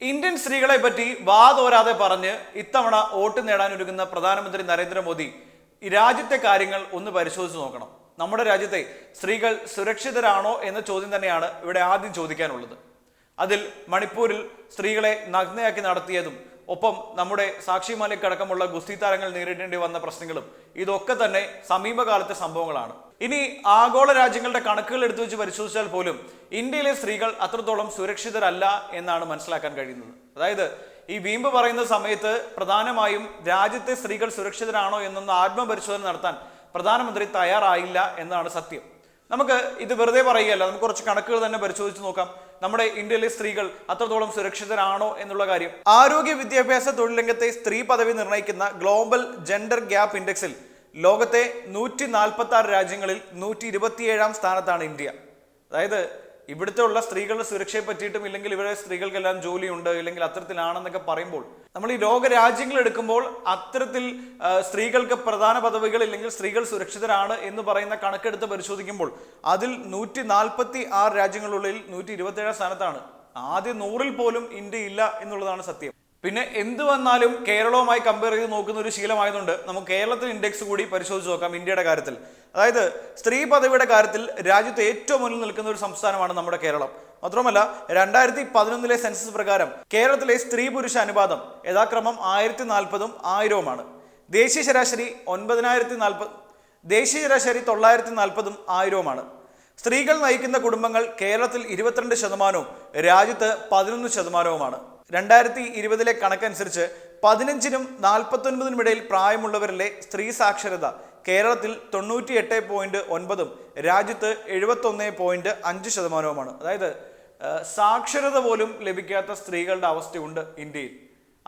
Indian സ്ത്രീകളെ പറ്റി വാതോരാതെ പറഞ്ഞ് ഇത്തവണ വോട്ട് നേടാൻ ഒരുങ്ങുന്ന പ്രധാനമന്ത്രി നരേന്ദ്രമോദി രാജ്യത്തെ കാര്യങ്ങൾ ഒന്ന് പരിശോധിച്ച് നോക്കണം. നമ്മുടെ രാജ്യത്തെ സ്ത്രീകൾ സുരക്ഷിതരാണോ എന്ന ചോദ്യം തന്നെയാണ് ഇവിടെ ആദ്യം ചോദിക്കാനുള്ളത്. അതിൽ മണിപ്പൂരിൽ സ്ത്രീകളെ നഗ്നയാക്കി നടത്തിയതും ഒപ്പം നമ്മുടെ സാക്ഷി മാലിക് അടക്കമുള്ള ഗുസ്തി താരങ്ങൾ നേരിടേണ്ടി വന്ന പ്രശ്നങ്ങളും ഇതൊക്കെ തന്നെ സമീപകാലത്തെ സംഭവങ്ങളാണ്. ഇനി ആഗോള രാജ്യങ്ങളുടെ കണക്കുകൾ എടുത്തു വെച്ച് പരിശോധിച്ചാൽ പോലും ഇന്ത്യയിലെ സ്ത്രീകൾ അത്രത്തോളം സുരക്ഷിതരല്ല എന്നാണ് മനസ്സിലാക്കാൻ കഴിയുന്നത്. അതായത് ഈ വീമ്പ് പറയുന്ന സമയത്ത് പ്രധാനമായും രാജ്യത്തെ സ്ത്രീകൾ സുരക്ഷിതരാണോ എന്നൊന്ന് ആത്മപരിശോധന നടത്താൻ പ്രധാനമന്ത്രി തയ്യാറായില്ല എന്നാണ് സത്യം. നമുക്ക് ഇത് വെറുതെ പറയുകയല്ല നമുക്ക് കുറച്ച് കണക്കുകൾ തന്നെ പരിശോധിച്ച് നോക്കാം. നമ്മുടെ ഇന്ത്യയിലെ സ്ത്രീകൾ അത്രത്തോളം സുരക്ഷിതരാണോ എന്നുള്ള കാര്യം. ആരോഗ്യ വിദ്യാഭ്യാസ തൊഴിൽ രംഗത്തെ സ്ത്രീ പദവി നിർണയിക്കുന്ന ഗ്ലോബൽ ജെൻഡർ ഗ്യാപ്പ് ഇൻഡെക്സിൽ ലോകത്തെ നൂറ്റി നാൽപ്പത്തി ആറ് രാജ്യങ്ങളിൽ നൂറ്റി ഇരുപത്തിയേഴാം സ്ഥാനത്താണ് ഇന്ത്യ. അതായത് ഇവിടുത്തെ ഉള്ള സ്ത്രീകളുടെ സുരക്ഷയെ പറ്റിയിട്ടും ഇല്ലെങ്കിൽ ഇവരെ സ്ത്രീകൾക്കെല്ലാം ജോലിയുണ്ട് ഇല്ലെങ്കിൽ അത്തരത്തിലാണെന്നൊക്കെ പറയുമ്പോൾ നമ്മൾ ഈ ലോകരാജ്യങ്ങൾ എടുക്കുമ്പോൾ അത്തരത്തിൽ സ്ത്രീകൾക്ക് പ്രധാന പദവികൾ ഇല്ലെങ്കിൽ സ്ത്രീകൾ സുരക്ഷിതരാണ് എന്ന് പറയുന്ന കണക്കെടുത്ത് പരിശോധിക്കുമ്പോൾ അതിൽ നൂറ്റി നാൽപ്പത്തി ആറ് രാജ്യങ്ങളുള്ളിൽ നൂറ്റി ഇരുപത്തിയേഴാം സ്ഥാനത്താണ്. ആദ്യ നൂറിൽ പോലും ഇന്ത്യ ഇല്ല എന്നുള്ളതാണ് സത്യം. പിന്നെ എന്ത് വന്നാലും കേരളവുമായി കമ്പയർ ചെയ്ത് നോക്കുന്ന ഒരു ശീലമായതുകൊണ്ട് നമുക്ക് കേരളത്തിൽ ഇൻഡെക്സ് കൂടി പരിശോധിച്ച് നോക്കാം ഇന്ത്യയുടെ കാര്യത്തിൽ. അതായത് സ്ത്രീ പദവിയുടെ കാര്യത്തിൽ രാജ്യത്ത് ഏറ്റവും മുന്നിൽ നിൽക്കുന്ന ഒരു സംസ്ഥാനമാണ് നമ്മുടെ കേരളം. മാത്രമല്ല രണ്ടായിരത്തി പതിനൊന്നിലെ സെൻസസ് പ്രകാരം കേരളത്തിലെ സ്ത്രീ പുരുഷ അനുപാതം യഥാക്രമം ആയിരത്തി നാൽപ്പതും ആയിരവുമാണ്. ദേശീയ ശരാശരി ഒൻപതിനായിരത്തി നാൽപ്പത് ദേശീയ ശരാശരി തൊള്ളായിരത്തി നാൽപ്പതും ആയിരവുമാണ്. സ്ത്രീകൾ നയിക്കുന്ന കുടുംബങ്ങൾ കേരളത്തിൽ ഇരുപത്തിരണ്ട് ശതമാനവും രാജ്യത്ത് പതിനൊന്ന് ശതമാനവുമാണ്. രണ്ടായിരത്തി ഇരുപതിലെ കണക്കനുസരിച്ച് പതിനഞ്ചിനും നാൽപ്പത്തൊൻപതിനും ഇടയിൽ പ്രായമുള്ളവരിലെ സ്ത്രീ സാക്ഷരത കേരളത്തിൽ തൊണ്ണൂറ്റി എട്ട് പോയിന്റ് ഒൻപതും രാജ്യത്ത് എഴുപത്തൊന്ന് പോയിന്റ് അഞ്ച് ശതമാനവുമാണ്. അതായത് സാക്ഷരത പോലും ലഭിക്കാത്ത സ്ത്രീകളുടെ അവസ്ഥയുണ്ട് ഇന്ത്യയിൽ.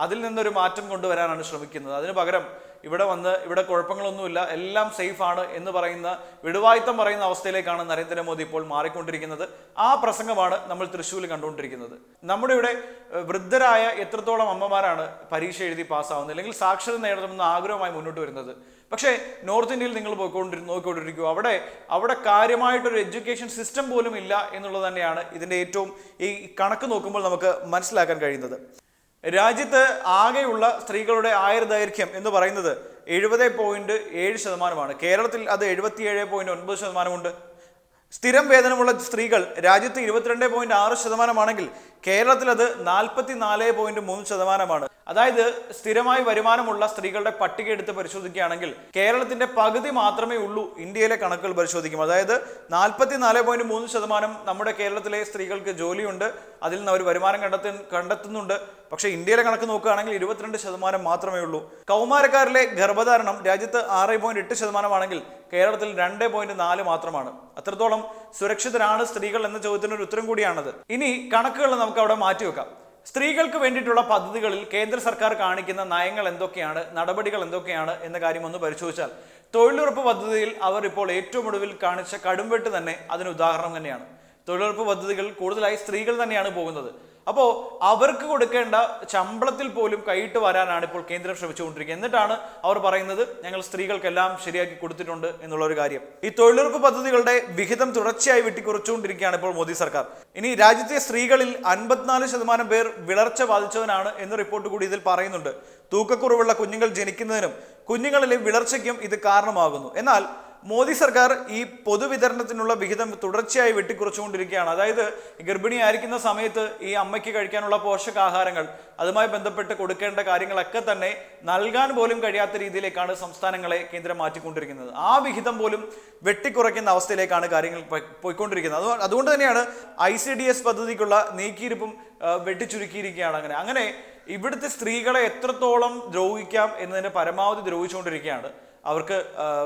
അതിൽ നിന്നൊരു മാറ്റം കൊണ്ടുവരാനാണ് ശ്രമിക്കുന്നത്. അതിന് പകരം ഇവിടെ വന്ന് ഇവിടെ കുഴപ്പങ്ങളൊന്നുമില്ല എല്ലാം സേഫ് ആണ് എന്ന് പറയുന്ന വിടുവായുത്തം പറയുന്ന അവസ്ഥയിലേക്കാണ് നരേന്ദ്രമോദി ഇപ്പോൾ മാറിക്കൊണ്ടിരിക്കുന്നത്. ആ പ്രസംഗമാണ് നമ്മൾ തൃശ്ശൂരിൽ കണ്ടുകൊണ്ടിരിക്കുന്നത്. നമ്മുടെ ഇവിടെ വൃദ്ധരായ എത്രത്തോളം അമ്മമാരാണ് പരീക്ഷ എഴുതി പാസ്സാവുന്നത് അല്ലെങ്കിൽ സാക്ഷരത നേടണമെന്ന് ആഗ്രഹമായി മുന്നോട്ട് വരുന്നത്. പക്ഷേ നോർത്ത് ഇന്ത്യയിൽ നിങ്ങൾ പോയിക്കൊണ്ടിരി നോക്കിക്കൊണ്ടിരിക്കുക. അവിടെ അവിടെ കാര്യമായിട്ടൊരു എഡ്യൂക്കേഷൻ സിസ്റ്റം പോലും ഇല്ല എന്നുള്ളത് തന്നെയാണ് ഇതിന്റെ ഏറ്റവും ഈ കണക്ക് നോക്കുമ്പോൾ നമുക്ക് മനസ്സിലാക്കാൻ കഴിയുന്നത്. രാജ്യത്ത് ആകെയുള്ള സ്ത്രീകളുടെ ആയുർദൈർഘ്യം എന്ന് പറയുന്നത് എഴുപത് പോയിന്റ് ഏഴ് ശതമാനമാണ്. കേരളത്തിൽ അത് എഴുപത്തിയേഴ് പോയിന്റ് ഒൻപത് ശതമാനമുണ്ട്. സ്ഥിരം വേതനമുള്ള സ്ത്രീകൾ രാജ്യത്ത് ഇരുപത്തിരണ്ട് പോയിന്റ് ആറ് ശതമാനമാണെങ്കിൽ കേരളത്തിൽ അത് നാൽപ്പത്തി നാല് പോയിന്റ് മൂന്ന് ശതമാനമാണ്. അതായത് സ്ഥിരമായി വരുമാനമുള്ള സ്ത്രീകളുടെ പട്ടിക എടുത്ത് പരിശോധിക്കുകയാണെങ്കിൽ കേരളത്തിന്റെ പകുതി മാത്രമേ ഉള്ളൂ ഇന്ത്യയിലെ കണക്കുകൾ പരിശോധിക്കും. അതായത് നാൽപ്പത്തി നാല് പോയിന്റ് മൂന്ന് ശതമാനം നമ്മുടെ കേരളത്തിലെ സ്ത്രീകൾക്ക് ജോലിയുണ്ട്. അതിൽ നിന്ന് അവർ വരുമാനം കണ്ടെത്തി കണ്ടെത്തുന്നുണ്ട്. പക്ഷേ ഇന്ത്യയിലെ കണക്ക് നോക്കുകയാണെങ്കിൽ ഇരുപത്തിരണ്ട് ശതമാനം മാത്രമേ ഉള്ളൂ. കൗമാരക്കാരിലെ ഗർഭധാരണം രാജ്യത്ത് ആറ് പോയിന്റ് എട്ട് ശതമാനമാണെങ്കിൽ കേരളത്തിൽ രണ്ട് പോയിന്റ് നാല് മാത്രമാണ്. അത്രത്തോളം സുരക്ഷിതരാണ് സ്ത്രീകൾ എന്ന ചോദ്യത്തിന് ഒരു ഉത്തരം കൂടിയാണത്. ഇനി കണക്കുകൾ നമുക്ക് അവിടെ മാറ്റിവെക്കാം. സ്ത്രീകൾക്ക് വേണ്ടിയിട്ടുള്ള പദ്ധതികളിൽ കേന്ദ്ര സർക്കാർ കാണിക്കുന്ന നയങ്ങൾ എന്തൊക്കെയാണ് നടപടികൾ എന്തൊക്കെയാണ് എന്ന കാര്യം ഒന്ന് പരിശോധിച്ചാൽ തൊഴിലുറപ്പ് പദ്ധതിയിൽ അവർ ഇപ്പോൾ ഏറ്റവും ഒടുവിൽ കാണിച്ച കടുംവെട്ട് തന്നെ അതിന് ഉദാഹരണം തന്നെയാണ്. തൊഴിലുറപ്പ് പദ്ധതികൾ കൂടുതലായി സ്ത്രീകൾ തന്നെയാണ് പോകുന്നത്. അപ്പോൾ അവർക്ക് കൊടുക്കേണ്ട ശമ്പളത്തിൽ പോലും കൈയിട്ട് വരാനാണ് ഇപ്പോൾ കേന്ദ്രം ശ്രമിച്ചുകൊണ്ടിരിക്കുന്നത്. എന്നിട്ടാണ് അവർ പറയുന്നത് ഞങ്ങൾ സ്ത്രീകൾക്കെല്ലാം ശരിയാക്കി കൊടുത്തിട്ടുണ്ട് എന്നുള്ള ഒരു കാര്യം. ഈ തൊഴിലുറപ്പ് പദ്ധതികളുടെ വിഹിതം തുടർച്ചയായി വെട്ടിക്കുറച്ചുകൊണ്ടിരിക്കുകയാണ് ഇപ്പോൾ മോദി സർക്കാർ. ഇനി രാജ്യത്തെ സ്ത്രീകളിൽ അൻപത്തിനാല് ശതമാനം പേർ വിളർച്ച ബാധിച്ചവനാണ് എന്ന് റിപ്പോർട്ട് കൂടി ഇതിൽ പറയുന്നുണ്ട്. തൂക്കക്കുറവുള്ള കുഞ്ഞുങ്ങൾ ജനിക്കുന്നതിനും കുഞ്ഞുങ്ങളിലെ വിളർച്ചയ്ക്കും ഇത് കാരണമാകുന്നു. എന്നാൽ മോദി സർക്കാർ ഈ പൊതുവിതരണത്തിനുള്ള വിഹിതം തുടർച്ചയായി വെട്ടിക്കുറച്ചുകൊണ്ടിരിക്കുകയാണ്. അതായത് ഗർഭിണി ആയിരിക്കുന്ന സമയത്ത് ഈ അമ്മയ്ക്ക് കഴിക്കാനുള്ള പോഷകാഹാരങ്ങൾ അതുമായി ബന്ധപ്പെട്ട് കൊടുക്കേണ്ട കാര്യങ്ങളൊക്കെ തന്നെ നൽകാൻ പോലും കഴിയാത്ത രീതിയിലേക്കാണ് സംസ്ഥാനങ്ങളെ കേന്ദ്രം മാറ്റിക്കൊണ്ടിരിക്കുന്നത്. ആ വിഹിതം പോലും വെട്ടിക്കുറയ്ക്കുന്ന അവസ്ഥയിലേക്കാണ് കാര്യങ്ങൾ പോയിക്കൊണ്ടിരിക്കുന്നത്. അത് അതുകൊണ്ട് തന്നെയാണ് ഐ സി ഡി എസ് പദ്ധതിക്കുള്ള നീക്കിയിരിപ്പും വെട്ടിച്ചുരുക്കിയിരിക്കുകയാണ് അങ്ങനെ. അങ്ങനെ ഇവിടുത്തെ സ്ത്രീകളെ എത്രത്തോളം ദ്രോഹിക്കാം എന്നതിന് പരമാവധി ദ്രോഹിച്ചുകൊണ്ടിരിക്കുകയാണ്. അവർക്ക്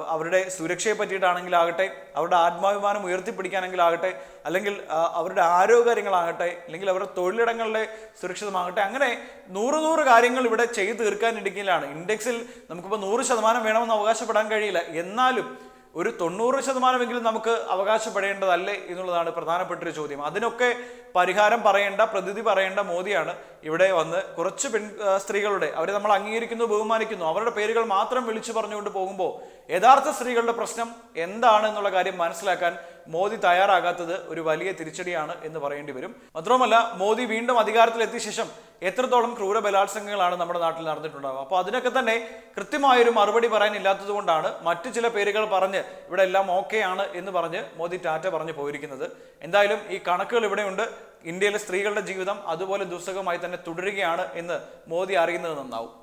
അവരുടെ സുരക്ഷയെ പറ്റിയിട്ടാണെങ്കിലാകട്ടെ അവരുടെ ആത്മാഭിമാനം ഉയർത്തിപ്പിടിക്കാനെങ്കിലാകട്ടെ അല്ലെങ്കിൽ അവരുടെ ആരോഗ്യകാര്യങ്ങളാകട്ടെ അല്ലെങ്കിൽ അവരുടെ തൊഴിലിടങ്ങളുടെ സുരക്ഷിതമാകട്ടെ അങ്ങനെ നൂറ് നൂറ് കാര്യങ്ങൾ ഇവിടെ ചെയ്തു തീർക്കാൻ ഇടുക്കിയിലാണ് ഇൻഡെക്സിൽ നമുക്കിപ്പോൾ നൂറ് ശതമാനം വേണമെന്ന് അവകാശപ്പെടാൻ കഴിയില്ല. എന്നാലും ഒരു തൊണ്ണൂറ് ശതമാനമെങ്കിലും നമുക്ക് അവകാശപ്പെടേണ്ടതല്ലേ എന്നുള്ളതാണ് പ്രധാനപ്പെട്ട ഒരു ചോദ്യം. അതിനൊക്കെ പരിഹാരം പറയേണ്ട പ്രതിനിധി പറയേണ്ട മോദിയാണ് ഇവിടെ വന്ന് കുറച്ച് പെൺ സ്ത്രീകളുടെ അവരെ നമ്മൾ അംഗീകരിക്കുന്നു ബഹുമാനിക്കുന്നു. അവരുടെ പേരുകൾ മാത്രം വിളിച്ചു പറഞ്ഞുകൊണ്ട് പോകുമ്പോൾ യഥാർത്ഥ സ്ത്രീകളുടെ പ്രശ്നം എന്താണ് എന്നുള്ള കാര്യം മനസ്സിലാക്കാൻ മോദി തയ്യാറാകാത്തത് ഒരു വലിയ തിരിച്ചടിയാണ് എന്ന് പറയേണ്ടി വരും. മാത്രവുമല്ല മോദി വീണ്ടും അധികാരത്തിലെത്തിയ ശേഷം എത്രത്തോളം ക്രൂര ബലാത്സംഗങ്ങളാണ് നമ്മുടെ നാട്ടിൽ നടന്നിട്ടുണ്ടാവുക? അപ്പോൾ അതിനൊക്കെ തന്നെ കൃത്യമായൊരു മറുപടി പറയാനില്ലാത്തത് കൊണ്ടാണ് മറ്റു ചില പേരുകൾ പറഞ്ഞ് ഇവിടെ എല്ലാം ഓക്കെ ആണ് എന്ന് പറഞ്ഞ് മോദി ടാറ്റ പറഞ്ഞു പോയിരിക്കുന്നത്. എന്തായാലും ഈ കണക്കുകൾ ഇവിടെയുണ്ട്. ഇന്ത്യയിലെ സ്ത്രീകളുടെ ജീവിതം അതുപോലെ ദുസ്സഹമായി തന്നെ തുടരുകയാണ് എന്ന് മോദി അറിയുന്നത് നന്നാവും.